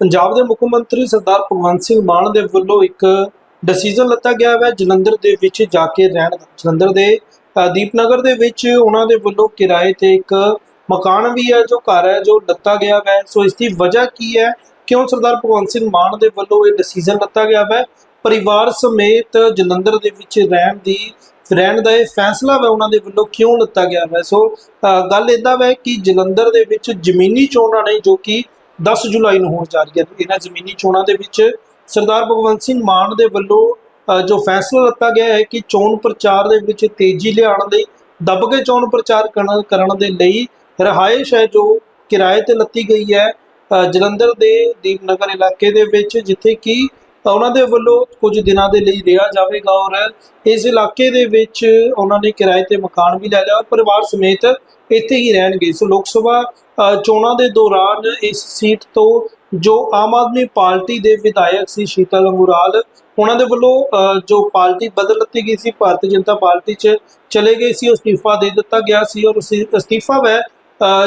ਪੰਜਾਬ ਦੇ ਮੁੱਖ ਮੰਤਰੀ ਸਰਦਾਰ ਭਗਵੰਤ ਸਿੰਘ ਮਾਨ ਦੇ ਵੱਲੋਂ ਇੱਕ ਡਿਸੀਜਨ ਲਿੱਤਾ ਗਿਆ ਹੈ ਜਲੰਧਰ ਦੇ ਵਿੱਚ ਜਾ ਕੇ ਰਹਿਣ ਦਾ। ਜਲੰਧਰ ਦੇ ਦੀਪਨਗਰ ਦੇ ਵਿੱਚ ਉਹਨਾਂ ਦੇ ਵੱਲੋਂ ਕਿਰਾਏ ਤੇ ਇੱਕ ਮਕਾਨ ਵੀ ਹੈ ਜੋ ਘਰ ਹੈ ਜੋ ਲੱਤਾ ਗਿਆ ਹੈ ਸੋ ਇਸ ਦੀ ਵਜ੍ਹਾ ਕੀ ਹੈ? ਕਿਉਂ ਸਰਦਾਰ ਭਗਵੰਤ ਸਿੰਘ ਮਾਨ ਦੇ ਵੱਲੋਂ ਇਹ ਡਿਸੀਜਨ ਲਿੱਤਾ ਗਿਆ ਹੈ ਪਰਿਵਾਰ ਸਮੇਤ ਜਲੰਧਰ ਦੇ ਵਿੱਚ ਰਹਿਣ ਦੀ, ਰਹਿਣ ਦਾ ਇਹ ਫੈਸਲਾ ਹੈ ਉਹਨਾਂ ਦੇ ਵੱਲੋਂ ਕਿਉਂ ਲਿੱਤਾ ਗਿਆ ਹੈ ਸੋ ਗੱਲ ਇਦਾਂ ਹੈ ਕਿ ਜਲੰਧਰ ਦੇ ਵਿੱਚ ਜ਼ਮੀਨੀ ਚੋਣਾਂ ਨੇ ਜੋ ਕਿ 10 ਜੁਲਾਈ ਨੂੰ ਹੋਣ ਜਾ ਰਹੀ ਹੈ। ਇਹਨਾਂ ਜ਼ਮੀਨੀ ਚੋਣਾਂ ਦੇ ਵਿੱਚ ਸਰਦਾਰ ਭਗਵੰਤ ਸਿੰਘ ਮਾਨ ਦੇ ਵੱਲੋਂ ਜੋ ਫੈਸਲਾ ਲਿੱਤਾ ਗਿਆ ਹੈ ਕਿ ਚੋਣ ਪ੍ਰਚਾਰ ਦੇ ਵਿੱਚ ਤੇਜ਼ੀ ਲਿਆਉਣ ਲਈ, ਦੱਬ ਕੇ ਚੋਣ ਪ੍ਰਚਾਰ ਕਰਨ ਦੇ ਲਈ ਰਹਾਇਸ਼ ਹੈ ਜੋ ਕਿਰਾਏ ਤੇ ਲੱਤੀ ਗਈ ਹੈ। ਜਲੰਧਰ ਦੇ ਦੀਪਨਗਰ ਇਲਾਕੇ ਦੇ ਵਿੱਚ, ਜਿੱਥੇ ਕਿ ਉਹਨਾਂ ਦੇ ਵੱਲੋਂ ਕੁਝ ਦਿਨਾਂ ਦੇ ਲਈ ਰਿਹਾ ਜਾਵੇਗਾ ਔਰ ਇਸ ਇਲਾਕੇ ਦੇ ਵਿੱਚ ਉਹਨਾਂ ਨੇ ਕਿਰਾਏ ਤੇ ਮਕਾਨ ਵੀ ਲੈ ਲਿਆ ਔਰ ਪਰਿਵਾਰ ਸਮੇਤ ਇੱਥੇ ਹੀ ਰਹਿਣਗੇ। ਸੋ ਲੋਕ ਸਭਾ ਚੋਣਾਂ ਦੇ ਦੌਰਾਨ ਇਸ ਸੀਟ ਤੋਂ ਜੋ ਆਮ ਆਦਮੀ ਪਾਰਟੀ ਦੇ ਵਿਧਾਇਕ ਸੀ ਸ਼ੀਤਲ ਅੰਗੁਰਾਲ, ਉਹਨਾਂ ਦੇ ਵੱਲੋਂ ਜੋ ਪਾਰਟੀ ਬਦਲ ਦਿੱਤੀ ਗਈ ਸੀ, ਭਾਰਤੀ ਜਨਤਾ ਪਾਰਟੀ 'ਚ ਚਲੇ ਗਏ ਸੀ, ਅਸਤੀਫਾ ਦੇ ਦਿੱਤਾ ਗਿਆ ਸੀ ਔਰ ਉਸ ਅਸਤੀਫਾ ਵੈ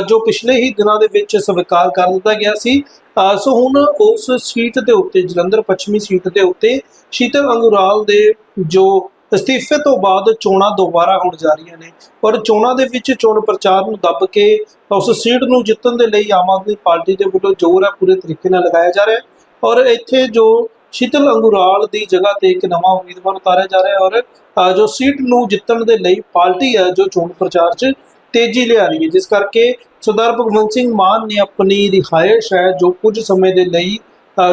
ਜੋ ਪਿਛਲੇ ਹੀ ਦਿਨਾਂ ਦੇ ਵਿੱਚ ਸਵੀਕਾਰ ਕਰ ਦਿੱਤਾ ਗਿਆ ਸੀ। ਸੋ ਹੁਣ ਉਸ ਸੀਟ ਦੇ ਉੱਤੇ, ਜਲੰਧਰ ਪੱਛਮੀ ਸੀਟ ਦੇ ਉੱਤੇ ਸ਼ੀਤਲ ਅੰਗੁਰਾਲ ਦੇ ਜੋ ਅਸਤੀਫੇ ਤੋਂ ਬਾਅਦ ਚੋਣਾਂ ਦੁਬਾਰਾ ਹੋਣ ਜਾ ਰਹੀਆਂ ਨੇ ਔਰ ਚੋਣਾਂ ਦੇ ਵਿੱਚ ਚੋਣ ਪ੍ਰਚਾਰ ਨੂੰ ਦੱਬ ਕੇ ਉਸ ਸੀਟ ਨੂੰ ਜਿੱਤਣ ਦੇ ਲਈ ਆਮ ਆਦਮੀ ਪਾਰਟੀ ਦੇ ਵੱਲੋਂ ਜ਼ੋਰ ਹੈ, ਪੂਰੇ ਤਰੀਕੇ ਨਾਲ ਲਗਾਇਆ ਜਾ ਰਿਹਾ ਹੈ ਔਰ ਇੱਥੇ ਜੋ ਸ਼ੀਤਲ ਅੰਗੁਰਾਲ ਦੀ ਜਗ੍ਹਾ ਤੇ ਇੱਕ ਨਵਾਂ ਉਮੀਦਵਾਰ ਉਤਾਰਿਆ ਜਾ ਰਿਹਾ ਹੈ ਔਰ ਜੋ ਸੀਟ ਨੂੰ ਜਿੱਤਣ ਦੇ ਲਈ ਪਾਰਟੀ ਹੈ, ਜੋ ਚੋਣ ਪ੍ਰਚਾਰ 'ਚ ਤੇਜ਼ੀ ਲਿਆ ਰਹੀ ਹੈ। ਜਿਸ ਕਰਕੇ ਸਰਦਾਰ ਭਗਵੰਤ ਸਿੰਘ ਮਾਨ ਨੇ ਆਪਣੀ ਰਿਹਾਇਸ਼ ਹੈ, ਜੋ ਕੁਝ ਸਮੇਂ ਦੇ ਲਈ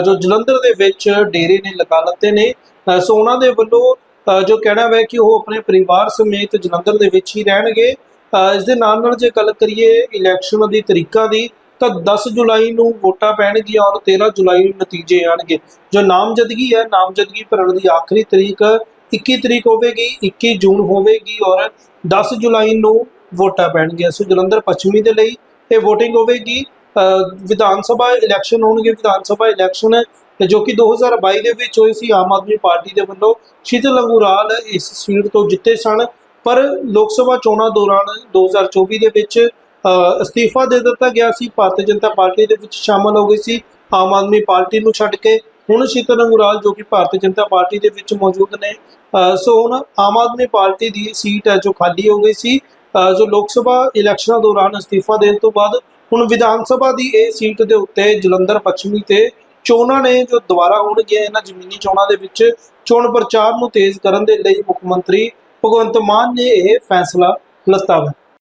ਜੋ ਜਲੰਧਰ ਦੇ ਵਿੱਚ ਡੇਰੇ ਨੇ ਲਗਾ ਲੱਤੇ ਨੇ ਸੋ ਉਹਨਾਂ ਦੇ ਵੱਲੋਂ ਜੋ ਕਹਿਣਾ ਹੈ ਕਿ ਉਹ ਆਪਣੇ ਪਰਿਵਾਰ ਸਮੇਤ ਜਲੰਧਰ ਦੇ ਵਿੱਚ ਹੀ ਰਹਿਣਗੇ। ਇਸ ਦੇ ਨਾਲ ਨਾਲ ਜੇ ਗੱਲ ਕਰੀਏ ਇਲੈਕਸ਼ਨ ਦੀ ਤਰੀਕਾ ਦੀ, ਤਾਂ 10 ਜੁਲਾਈ ਨੂੰ ਵੋਟਾਂ ਪੈਣਗੀਆਂ ਔਰ 13 ਜੁਲਾਈ ਨੂੰ ਨਤੀਜੇ ਆਣਗੇ। ਜੋ ਨਾਮਜ਼ਦਗੀ ਹੈ, ਨਾਮਜ਼ਦਗੀ ਭਰਨ ਦੀ ਆਖਰੀ ਤਰੀਕ 21 ਤਰੀਕ ਹੋਵੇਗੀ 21 ਜੂਨ ਹੋਵੇਗੀ ਔਰ 10 ਜੁਲਾਈ ਨੂੰ ਵੋਟਾਂ ਪੈਣਗੀਆਂ। ਸੋ ਜਲੰਧਰ ਪੱਛਮੀ ਦੇ ਲਈ ਇਹ VOTING ਹੋਵੇਗੀ। ਵਿਧਾਨ ਸਭਾ ਇਲੈਕਸ਼ਨ ਹੋਣਗੇ। ਵਿਧਾਨ ਸਭਾ ਇਲੈਕਸ਼ਨ ਤੇ ਜੋ ਕਿ 2022 ਦੇ ਵਿੱਚ ਹੋਈ ਸੀ ਆਮ ਆਦਮੀ ਪਾਰਟੀ ਦੇ ਵੱਲੋਂ। ਸ਼ੀਤਲ ਅੰਗੁਰਾਲ ਇਸ ਸੀਟ ਤੋਂ ਜਿੱਤੇ ਸਨ। ਪਰ ਲੋਕ ਸਭਾ ਚੋਣਾਂ ਦੌਰਾਨ 2024 ਦੇ ਵਿੱਚ ਅਸਤੀਫਾ ਦੇ ਦਿੱਤਾ ਗਿਆ ਸੀ। ਭਾਰਤੀ ਜਨਤਾ ਪਾਰਟੀ ਦੇ ਵਿੱਚ ਸ਼ਾਮਲ ਹੋ ਗਈ ਸੀ ਆਮ ਆਦਮੀ ਪਾਰਟੀ ਨੂੰ ਛੱਡ ਕੇ। ਹੁਣ ਸ਼ੀਤਲ ਅੰਗੁਰਾਲ ਜੋ ਕਿ ਭਾਰਤੀ ਜਨਤਾ ਪਾਰਟੀ ਦੇ ਵਿੱਚ ਮੌਜੂਦ ਨੇ ਸੋ ਹੁਣ ਆਮ ਆਦਮੀ ਪਾਰਟੀ ਦੀ ਸੀਟ ਹੈ ਜੋ ਖਾਲੀ ਹੋ ਗਈ ਸੀ। ਜੋ ਲੋਕ ਸਭਾ ਇਲੈਕਸ਼ਨਾਂ ਦੌਰਾਨ ਅਸਤੀਫਾ ਦੇਣ ਤੋਂ ਬਾਅਦ ਹੁਣ ਵਿਧਾਨ ਸਭਾ ਦੀ ਇਹ ਸੀਟ ਦੇ ਉੱਤੇ ਜਲੰਧਰ ਪੱਛਮੀ ਤੇ ਚੋਣਾਂ ਨੇ ਜੋ ਦੁਬਾਰਾ ਹੋਣਗੀਆਂ ਇਹਨਾਂ ਜ਼ਮੀਨੀ ਚੋਣਾਂ ਦੇ ਵਿੱਚ, ਚੋਣ ਪ੍ਰਚਾਰ ਨੂੰ ਤੇਜ਼ ਕਰਨ ਦੇ ਲਈ ਮੁੱਖ ਮੰਤਰੀ ਭਗਵੰਤ ਮਾਨ ਨੇ ਇਹ ਫੈਸਲਾ ਲਿੱਤਾ ਹੈ